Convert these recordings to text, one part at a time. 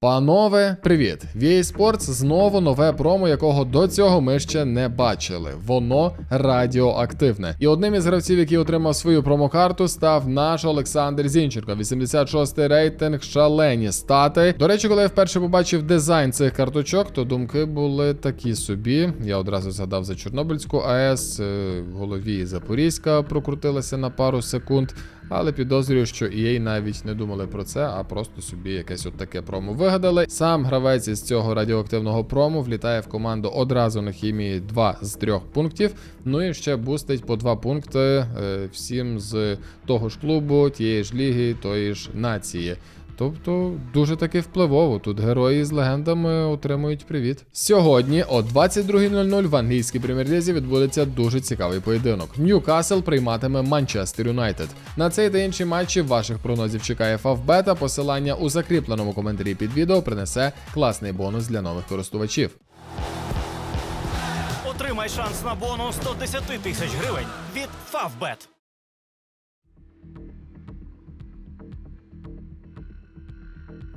Панове, привіт! EA Sports знову нове промо, якого до цього ми ще не бачили. Воно радіоактивне. І одним із гравців, який отримав свою промокарту, став наш Олександр Зінченко. 86-й рейтинг, шалені стати. До речі, коли я вперше побачив дизайн цих карточок, то думки були такі собі. Я одразу згадав за Чорнобильську АЕС, е, в голові Запорізька прокрутилася на пару секунд. Але підозрюю, що EA навіть не думали про це, а просто собі якесь от таке промо вигадали. Сам гравець із цього радіоактивного прому влітає в команду одразу на хімії 2 з 3 пунктів. Ну і ще бустить по 2 пункти е, всім з того ж клубу, тієї ж ліги, тої ж нації. Тобто дуже таки впливово. Тут герої з легендами отримують привіт. Сьогодні о 22.00 в англійській прем'єр-лізі відбудеться дуже цікавий поєдинок. Ньюкасл прийматиме Манчестер Юнайтед. На цей та інші матчі ваших прогнозів чекає Фавбета. Посилання у закріпленому коментарі під відео принесе класний бонус для нових користувачів. Отримай шанс на бонус до 10 тисяч гривень від Favbet.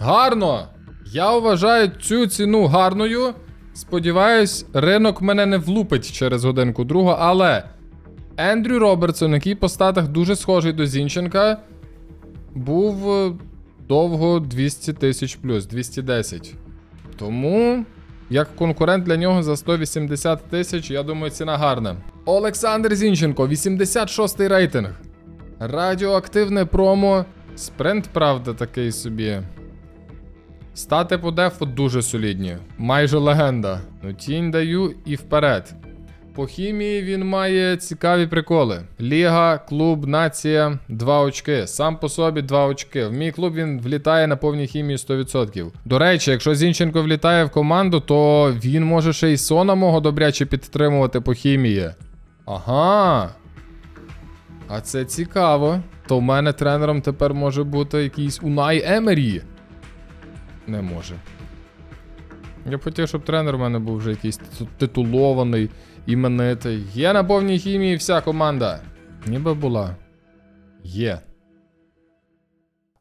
Гарно! Я вважаю цю ціну гарною. Сподіваюсь, ринок мене не влупить через годинку другу, але Ендрю Робертсон, який по статах дуже схожий до Зінченка, був е, довго 200 тисяч плюс, 210. Тому, як конкурент для нього за 180 тисяч, я думаю, ціна гарна. Олександр Зінченко, 86-й рейтинг. Радіоактивне промо. Спринт, правда, такий собі. Стати по дефу дуже солідні. Майже легенда. Ну тінь даю і вперед. По хімії він має цікаві приколи. Ліга, клуб, нація, 2 очки. Сам по собі 2 очки. В мій клуб він влітає на повній хімії 100%. До речі, якщо Зінченко влітає в команду, то він може ще й Сона мого добряче підтримувати по хімії. Ага. А це цікаво. То в мене тренером тепер може бути якийсь Унай Емері. Не може. Я б хотів, щоб тренер у мене був вже якийсь титулований, іменитий. Є на повній хімії вся команда. Ніби була. Є.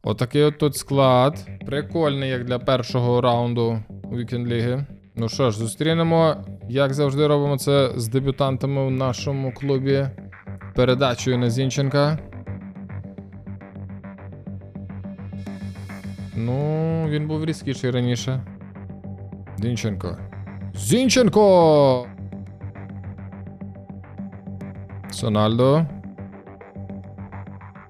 Отакий от тут склад. Прикольний, як для першого раунду Weekend Ліги. Ну що ж, зустрінемо, як завжди робимо це з дебютантами у нашому клубі. Передачею на Зінченка. Ну, він був різкіший раніше. Зінченко. Зінченко! Сональдо.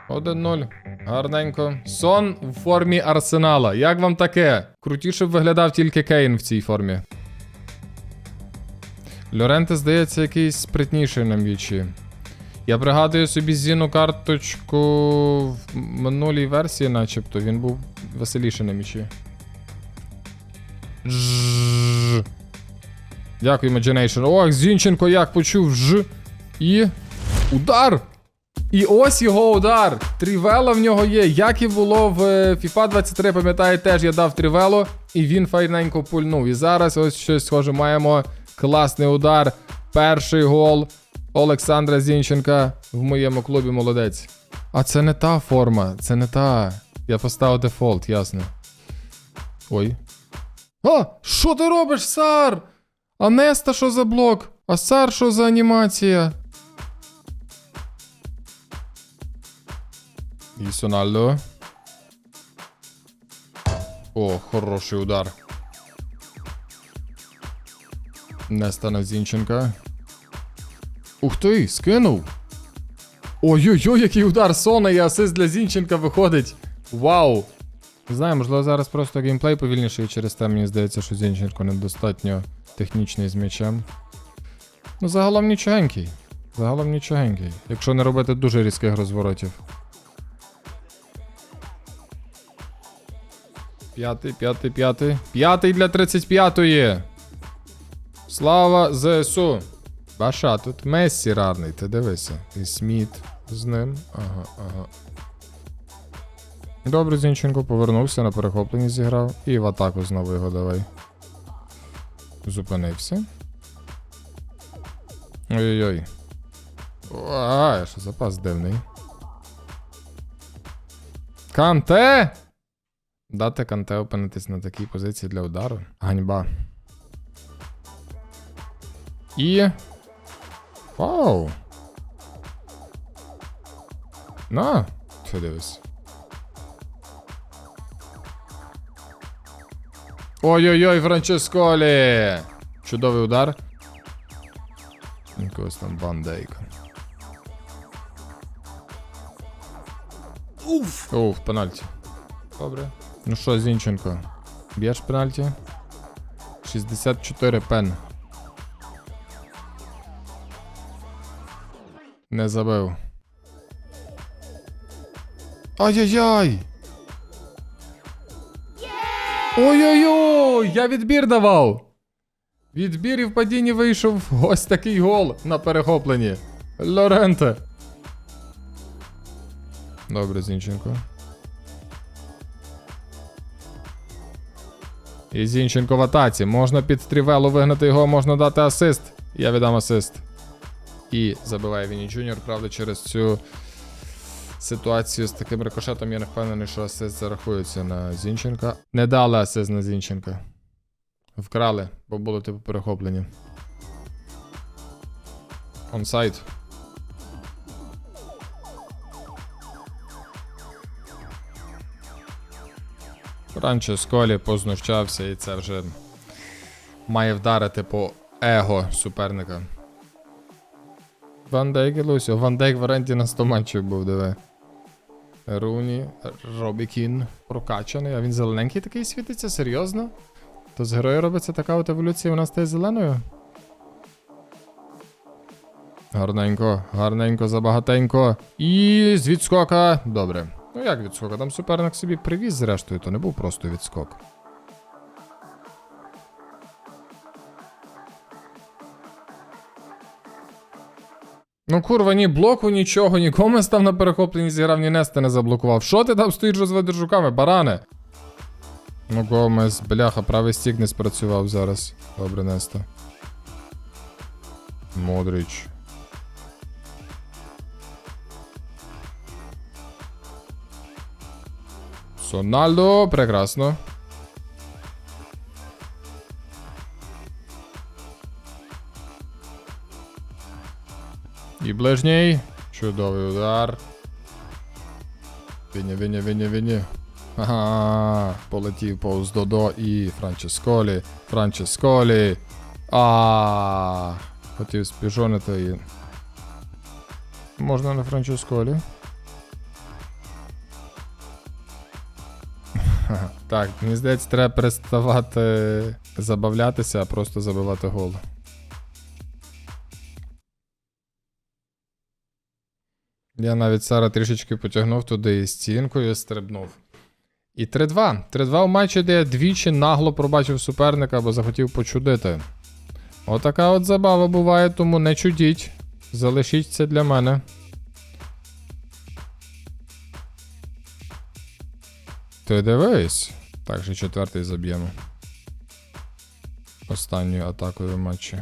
1-0. Гарненько. Сон в формі арсенала. Як вам таке? Крутіше б виглядав тільки Кейн в цій формі. Лоренте, здається, якийсь спритніший на м'ячі. Я пригадую собі зіну карточку в минулій версії, начебто, він був веселіший на м'ячі. Жжж. Дякую, Imagination. Ох, Зінченко як почув ж. І. Удар! І ось його удар. Трівела в нього є. Як і було в е, FIFA 23, пам'ятаю, теж я дав трівело, і він файненько пульнув. І зараз ось щось схоже маємо. Класний удар. Перший гол Олександра Зінченка в моєму клубі молодець. А це не та форма, це не та. Я поставив дефолт, ясно. Ой. А, що ти робиш, Сар? А Неста що за блок? А Сар що за анімація? І Сональдо. О, хороший удар. Неста на Зінченка. Ух ти, скинув. Ой-ой-ой, який удар Сона і асист для Зінченка виходить. Вау! Не знаю, можливо, зараз просто геймплей повільніший, через те мені здається, що Зінченко недостатньо технічний з м'ячем. Ну, загалом нічогенький. Загалом нічогенький. Якщо не робити дуже різких розворотів. П'ятий, п'ятий, п'ятий. П'ятий для 35-ї. Слава ЗСУ. Баша, тут Мессі рарний, ти дивися. І Сміт з ним. Ага, ага. Добре, Зінченко повернувся на перехопленні зіграв і в атаку знову його давай. Зупинився. Ой-ой-ой. А, що запас дивний. Канте! Дати Канте опинитись на такій позиції для удару. Ганьба. І. Вау! На! Ти дивись. Ой-ой-ой, Франческолі! Чудовий удар. Якогось там Ван Дейка. Уф! Уф, пенальті. Добре. Ну що, Зінченко? Б'єш пенальті? 64 пен. Не забив. Ай-яй-яй! Ой-ой-ой! Я відбір давав! Відбір і в падінні вийшов ось такий гол на перехопленні. Лоренте. Добре, Зінченко. І Зінченко в атаці. Можна під стрівелу вигнати його, можна дати асист. Я віддам асист. І забиває Віні Джуніор, правда, через цю ситуацію з таким рикошетом я не впевнений, що асист зарахується на Зінченка. Не дали асист на Зінченка. Вкрали, бо було типу перехоплення. Онсайд. Ранчо Сколі познущався, і це вже має вдарити по его суперника. Ван Дейк і Лусіо. Ван Дейк в оренді на 100 матчів був, диви. Руні, Робікін прокачаний, а він зелененький такий світиться, серйозно? То з героя робиться така от еволюція, вона стає зеленою? Гарненько, гарненько, забагатенько. І з відскока. Добре. Ну як відскока? Там суперник собі привіз, зрештою, то не був просто відскок. Ну курва, ні блоку, нічого, ні Гомес там на перехопленні зіграв, ні Неста не заблокував. Що ти там стоїш розведеш руками, баране? Ну, Гомес, бляха, правий стік не спрацював зараз. Добре, Неста. Модрич. Сональдо, прекрасно. І ближній. Чудовий удар. Віня, віня, віня, віня. Ага, полетів повз Додо і Франческолі. Франческолі. А, хотів спіжонити і. Можна на Франческолі. Так, мені здається, треба переставати забавлятися, а просто забивати гол. Я навіть Сара трішечки потягнув туди і стінкою стрибнув. І 3-2. 3-2 у матчі, де я двічі нагло пробачив суперника, бо захотів почудити. Отака от забава буває, тому не чудіть. Залишіть це для мене. Ти дивись. Так, ще четвертий заб'ємо. Останньою атакою в матчі.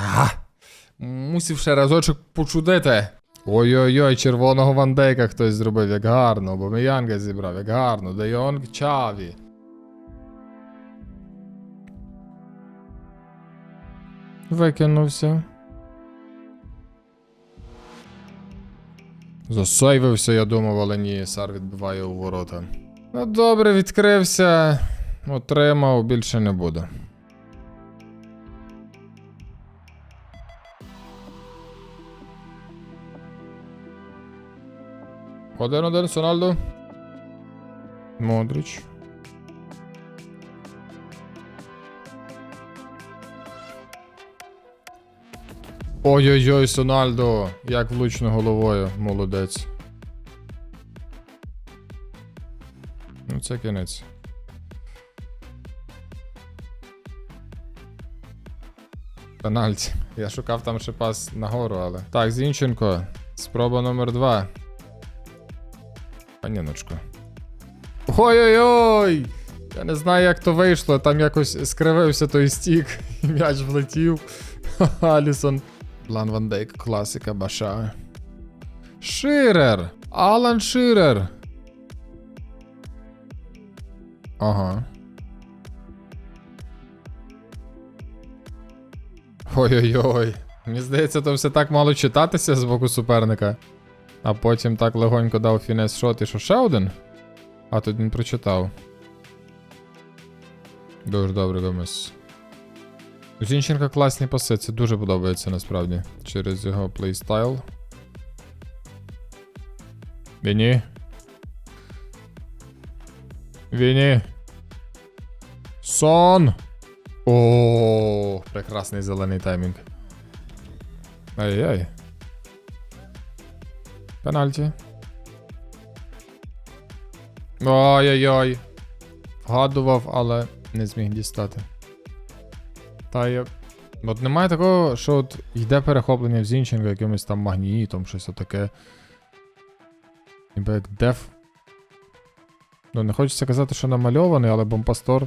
Ага. Мусив ще разочок почудити. Ой-ой-ой, червоного вандейка хтось зробив, як гарно, бо Міянга зібрав, як гарно, Де Йонг Чаві. Викинувся. Засейвився, я думав, але ні, Сар відбиває у ворота. Ну добре, відкрився. Отримав, більше не буду. Один один Сональдо. Модрич. Ой-ой-ой, Сональдо! Як влучно головою, молодець. Ну, це кінець. Пенальті. Я шукав там ще пас нагору, але. Так, Зінченко. Спроба номер 2 Аніночко. Ой-ой-ой! Я не знаю, як то вийшло. Там якось скривився той стік, і м'яч влетів. Алісон. Лан Ван Дейк, класика баша. Ширер! Алан Ширер. Ага. Ой-ой-ой. Мені здається, то все так мало читатися з боку суперника. А потім так легонько дав фінес шот і що ще один? А тут він прочитав. Дуже добре, Гомес. У Зінченка класні паси, це дуже подобається насправді. Через його плейстайл. Віні. Віні. Сон. О, прекрасний зелений таймінг. Ай-яй. Пенальті. Ой-ой-ой. Вгадував, але не зміг дістати. Та я. От немає такого, що от йде перехоплення в Зінченка якимось там магнітом, щось отаке. Ніби як деф. Ну, не хочеться казати, що намальований, але бомпастор.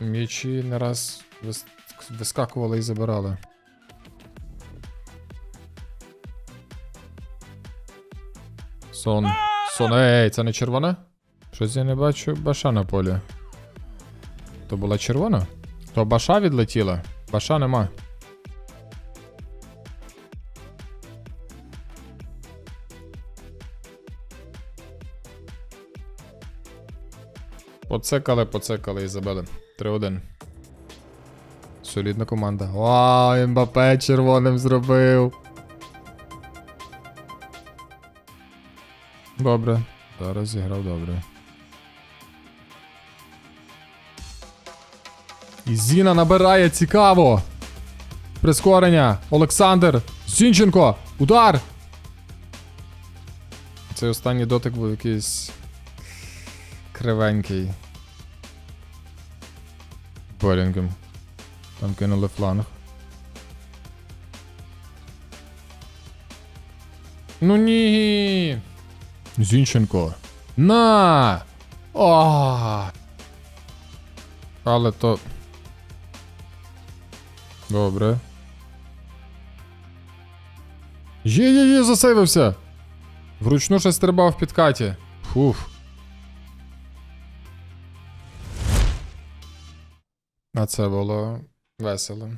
М'ячі не раз вис... вискакували і забирали. Сон. Сон. Ей, це не червона? Щось я не бачу баша на полі. То була червона? То баша відлетіла. Баша нема. Поцекали, поцекали і забили. 3-1. Солідна команда. Вау, МБП червоним зробив. Добре. Зараз зіграв добре. І Зіна набирає цікаво. Прискорення. Олександр. Зінченко. Удар. Цей останній дотик був якийсь кривенький. Болінгем. Там кинули фланг. Ну ні. Зінченко. На! О! Але то. Добре. Є, є, є, засейвився! Вручну ще стрибав в підкаті. Фуф. А це було весело.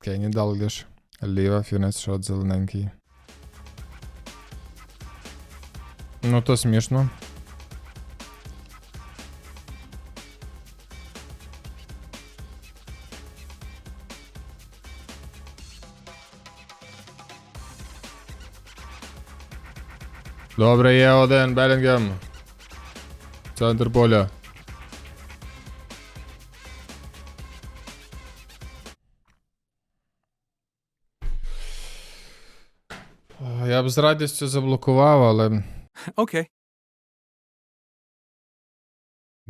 Кенні Далгліш. Ліва, фінес шот зелененький. Ну то смішно. Добре, є один, Белінгем. Центр поля. Я б з радістю заблокував, але. Okay.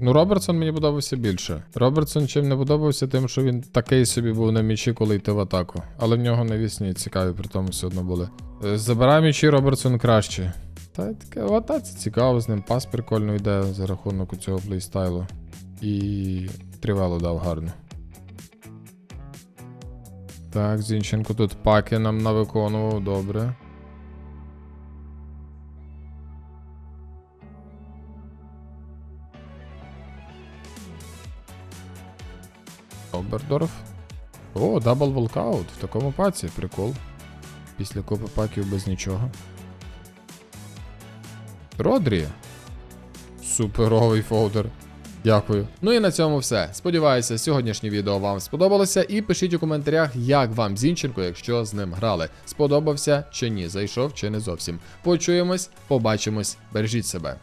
Ну, Робертсон мені подобався більше. Робертсон чим не подобався, тим, що він такий собі був на м'ячі, коли йти в атаку. Але в нього навісні цікаві, при тому все одно були. Е, Забирає м'ячі Робертсон краще. Та й таке в атаці цікаво з ним. Пас прикольно йде за рахунок у цього плейстайлу. І трівело дав гарно. Так, Зінченко тут паки нам навиконував, добре. Обердорф. О, дабл волкаут. В такому паці. Прикол. Після купи паків без нічого. Родрі. Суперовий фолдер. Дякую. Ну і на цьому все. Сподіваюся, сьогоднішнє відео вам сподобалося. І пишіть у коментарях, як вам Зінченко, якщо з ним грали. Сподобався чи ні, зайшов чи не зовсім. Почуємось, побачимось, бережіть себе.